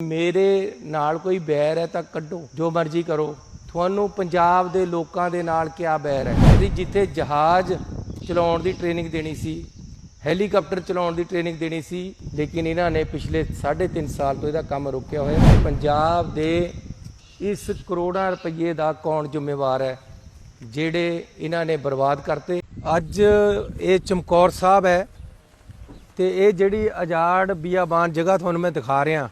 ਮੇਰੇ ਨਾਲ ਕੋਈ ਬੈਰ ਹੈ ਤਾਂ ਕੱਢੋ, ਜੋ ਮਰਜ਼ੀ ਕਰੋ। ਤੁਹਾਨੂੰ ਪੰਜਾਬ ਦੇ ਲੋਕਾਂ ਦੇ ਨਾਲ ਕਿਆ ਬੈਰ ਹੈ? ਅਸੀਂ ਜਿੱਥੇ ਜਹਾਜ਼ ਚਲਾਉਣ ਦੀ ਟ੍ਰੇਨਿੰਗ ਦੇਣੀ ਸੀ ਹੈਲੀਕਾਪਟਰ ਚਲਾਉਣ ਦੀ ਟ੍ਰੇਨਿੰਗ ਦੇਣੀ ਸੀ, ਲੇਕਿਨ ਇਹਨਾਂ ਨੇ ਪਿਛਲੇ 3.5 ਸਾਲ ਤੋਂ ਇਹਦਾ ਕੰਮ ਰੋਕਿਆ ਹੋਇਆ ਹੈ। ਪੰਜਾਬ ਦੇ ਇਸ ਕਰੋੜਾਂ ਰੁਪਏ ਦਾ ਕੌਣ ਜ਼ਿੰਮੇਵਾਰ ਹੈ, ਜਿਹੜੇ ਇਹਨਾਂ ਨੇ ਬਰਬਾਦ ਕਰਤੇ? ਅੱਜ ਇਹ ਚਮਕੌਰ ਸਾਹਿਬ ਹੈ ਤੇ ਇਹ ਜਿਹੜੀ ਆਜ਼ਾਦ ਬੀਆਬਾਨ ਜਗ੍ਹਾ ਤੁਹਾਨੂੰ ਮੈਂ ਦਿਖਾ ਰਿਹਾ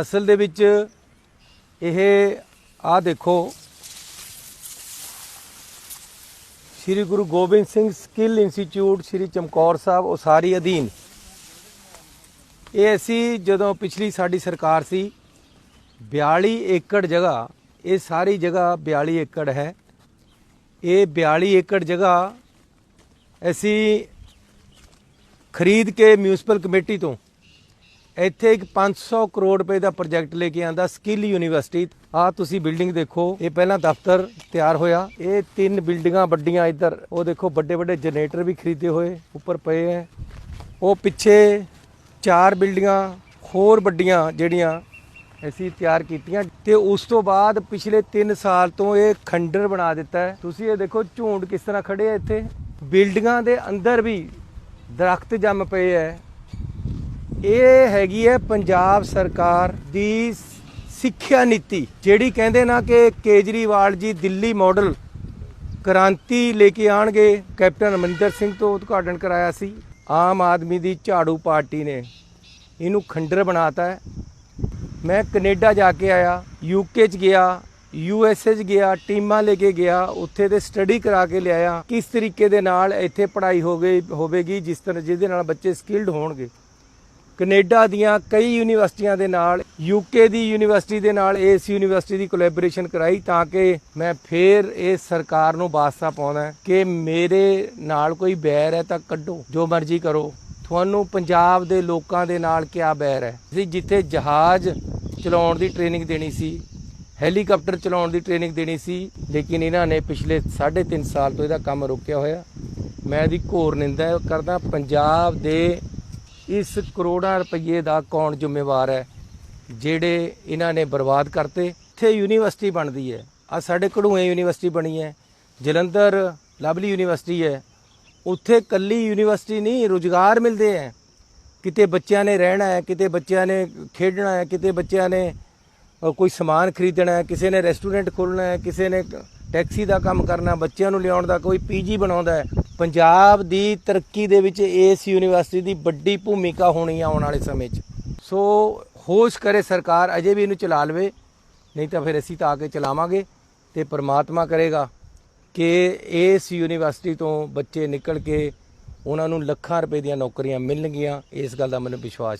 ਅਸਲ ਦੇ ਵਿੱਚ ਇਹ ਆ ਦੇਖੋ। ਸ੍ਰੀ ਗੁਰੂ ਗੋਬਿੰਦ ਸਿੰਘ ਸਕਿੱਲ ਇੰਸਟੀਚਿਊਟ ਸ੍ਰੀ ਚਮਕੌਰ ਸਾਹਿਬ ਉਸਾਰੀ ਅਧੀਨ। ਇਹ ਅਸੀਂ ਜਦੋਂ ਪਿਛਲੀ ਸਾਡੀ ਸਰਕਾਰ ਸੀ 42 ਏਕੜ ਜਗ੍ਹਾ, ਇਹ ਸਾਰੀ ਜਗ੍ਹਾ 42 ਏਕੜ ਹੈ। ਇਹ 42 ਏਕੜ ਜਗ੍ਹਾ ਅਸੀਂ ਖਰੀਦ ਕੇ ਮਿਊਨਿਸਪਲ ਕਮੇਟੀ ਤੋਂ ਇੱਥੇ ਇੱਕ 500 ਕਰੋੜ ਰੁਪਏ ਦਾ ਪ੍ਰੋਜੈਕਟ ਲੈ ਕੇ ਆਂਦਾ ਸਕਿੱਲ ਯੂਨੀਵਰਸਿਟੀ। ਆ ਤੁਸੀਂ ਬਿਲਡਿੰਗ ਦੇਖੋ, ਇਹ ਪਹਿਲਾਂ ਦਫ਼ਤਰ ਤਿਆਰ ਹੋਇਆ। ਇਹ ਤਿੰਨ ਬਿਲਡਿੰਗਾਂ ਵੱਡੀਆਂ ਇੱਧਰ। ਉਹ ਦੇਖੋ ਵੱਡੇ ਵੱਡੇ ਜਨਰੇਟਰ ਵੀ ਖਰੀਦੇ ਹੋਏ ਉੱਪਰ ਪਏ ਹੈ ਉਹ ਪਿੱਛੇ ਚਾਰ ਬਿਲਡਿੰਗਾਂ, ਹੋਰ ਵੱਡੀਆਂ ਜਿਹੜੀਆਂ ਅਸੀਂ ਤਿਆਰ ਕੀਤੀਆਂ। ਤੇ ਉਸ ਤੋਂ ਬਾਅਦ ਪਿਛਲੇ 3 ਸਾਲ ਤੋਂ ਇਹ ਖੰਡਰ ਬਣਾ ਦਿੱਤਾ ਹੈ ਤੁਸੀਂ ਇਹ ਦੇਖੋ, ਝੂੰਡ ਕਿਸ ਤਰ੍ਹਾਂ ਖੜੇ ਆ ਇੱਥੇ। ਬਿਲਡਿੰਗਾਂ ਦੇ ਅੰਦਰ ਵੀ ਦਰਖਤ ਜੰਮ ਪਏ ਹੈ ਇਹ ਹੈਗੀ ਹੈ ਪੰਜਾਬ ਸਰਕਾਰ ਦੀ ਸਿੱਖਿਆ ਨੀਤੀ, ਜਿਹੜੀ ਕਹਿੰਦੇ ਨਾ ਕਿ ਕੇਜਰੀਵਾਲ ਜੀ ਦਿੱਲੀ ਮਾਡਲ ਕ੍ਰਾਂਤੀ ਲੈ ਕੇ ਆਣਗੇ ਕੈਪਟਨ ਅਮਰਿੰਦਰ ਸਿੰਘ ਤੋਂ ਉਦਘਾਟਨ ਕਰਾਇਆ ਸੀ। ਆਮ ਆਦਮੀ ਦੀ ਝਾੜੂ ਪਾਰਟੀ ਨੇ ਇਹਨੂੰ ਖੰਡਰ ਬਣਾਤਾ ਹੈ। ਮੈਂ ਕੈਨੇਡਾ ਜਾ ਕੇ ਆਇਆ ਯੂਕੇ ਚ ਗਿਆ ਯੂ ਐੱਸ ਏ ਚ ਗਿਆ, ਟੀਮਾਂ ਲੈ ਕੇ ਗਿਆ, ਉੱਥੇ ਤੇ ਸਟੱਡੀ ਕਰਾ ਕੇ ਲਿਆਇਆ। ਕਿਸ ਤਰੀਕੇ ਦੇ ਨਾਲ ਇੱਥੇ ਪੜ੍ਹਾਈ ਹੋ ਗਈ, ਹੋਵੇਗੀ, ਜਿਸ ਤਰ੍ਹਾਂ ਜਿਹਦੇ ਨਾਲ ਬੱਚੇ ਸਕਿਲਡ ਹੋਣਗੇ। ਕੈਨੇਡਾ ਦੀਆਂ ਕਈ ਯੂਨੀਵਰਸਿਟੀਆਂ ਦੇ ਨਾਲ ਯੂਕੇ ਦੀ ਯੂਨੀਵਰਸਿਟੀ ਦੇ ਨਾਲ ਇਸ ਯੂਨੀਵਰਸਿਟੀ ਦੀ ਕੋਲੈਬੋਰੇਸ਼ਨ ਕਰਾਈ ਤਾਂ ਕਿ ਮੈਂ ਫੇਰ ਇਹ ਸਰਕਾਰ ਨੂੰ ਵਾਸਤਾ ਪਾਉਣਾ ਕਿ ਮੇਰੇ ਨਾਲ ਕੋਈ ਬੈਰ ਹੈ ਤਾਂ ਕੱਢੋ, ਜੋ ਮਰਜ਼ੀ ਕਰੋ। ਤੁਹਾਨੂੰ ਪੰਜਾਬ ਦੇ ਲੋਕਾਂ ਦੇ ਨਾਲ ਕਿਆ ਬੈਰ ਹੈ? ਅਸੀਂ ਜਿੱਥੇ ਜਹਾਜ਼ ਚਲਾਉਣ ਦੀ ਟ੍ਰੇਨਿੰਗ ਦੇਣੀ ਸੀ, ਹੈਲੀਕਾਪਟਰ ਚਲਾਉਣ ਦੀ ਟ੍ਰੇਨਿੰਗ ਦੇਣੀ ਸੀ, ਲੇਕਿਨ ਇਹਨਾਂ ਨੇ ਪਿਛਲੇ 3.5 ਸਾਲ ਤੋਂ ਇਹਦਾ ਕੰਮ ਰੋਕਿਆ ਹੋਇਆ। ਮੈਂ ਇਹਦੀ ਘੋਰ ਨਿੰਦਾ ਕਰਦਾ, ਪੰਜਾਬ ਦੇ ਇਸ ਕਰੋੜਾਂ ਰੁਪਏ ਦਾ ਕੌਣ ਜ਼ਿੰਮੇਵਾਰ ਹੈ, ਜਿਹੜੇ ਇਹਨਾਂ ਨੇ ਬਰਬਾਦ ਕਰਤੇ? ਇੱਥੇ ਯੂਨੀਵਰਸਿਟੀ ਬਣਦੀ ਹੈ। ਆ ਸਾਡੇ ਕਢੂਏ ਯੂਨੀਵਰਸਿਟੀ ਬਣੀ ਹੈ। ਜਲੰਧਰ ਲਵਲੀ ਯੂਨੀਵਰਸਿਟੀ ਹੈ। ਉੱਥੇ ਕੱਲੀ ਯੂਨੀਵਰਸਿਟੀ ਨਹੀਂ, ਰੁਜ਼ਗਾਰ ਮਿਲਦੇ ਹੈ। ਕਿਤੇ ਬੱਚਿਆਂ ਨੇ ਰਹਿਣਾ ਹੈ, ਕਿਤੇ ਬੱਚਿਆਂ ਨੇ ਖੇਡਣਾ ਹੈ, ਕਿਤੇ ਬੱਚਿਆਂ ਨੇ ਕੋਈ ਸਮਾਨ ਖਰੀਦਣਾ ਹੈ, ਕਿਸੇ ਨੇ ਰੈਸਟੋਰੈਂਟ ਖੋਲਣਾ ਹੈ, ਕਿਸੇ ਨੇ ਟੈਕਸੀ ਦਾ ਕੰਮ ਕਰਨਾ, ਬੱਚਿਆਂ ਨੂੰ ਲਿਆਉਣ ਦਾ ਕੋਈ ਪੀਜੀ ਬਣਾਉਂਦਾ ਹੈ। ਪੰਜਾਬ ਦੀ ਤਰੱਕੀ ਦੇ ਵਿੱਚ ਇਸ ਯੂਨੀਵਰਸਿਟੀ ਦੀ ਵੱਡੀ ਭੂਮਿਕਾ ਹੋਣੀ ਆਉਣ ਵਾਲੇ ਸਮੇਂ 'ਚ। ਸੋ ਹੋਸ਼ ਕਰੇ ਸਰਕਾਰ, ਅਜੇ ਵੀ ਇਹਨੂੰ ਚਲਾ ਲਵੇ, ਨਹੀਂ ਤਾਂ ਫਿਰ ਅਸੀਂ ਤਾਂ ਆ ਕੇ ਚਲਾਵਾਂਗੇ ਤੇ ਪ੍ਰਮਾਤਮਾ ਕਰੇਗਾ ਕਿ ਇਸ ਯੂਨੀਵਰਸਿਟੀ ਤੋਂ ਬੱਚੇ ਨਿਕਲ ਕੇ ਉਹਨਾਂ ਨੂੰ ਲੱਖਾਂ ਰੁਪਏ ਦੀਆਂ ਨੌਕਰੀਆਂ ਮਿਲਣਗੀਆਂ, ਇਸ ਗੱਲ ਦਾ ਮੈਨੂੰ ਵਿਸ਼ਵਾਸ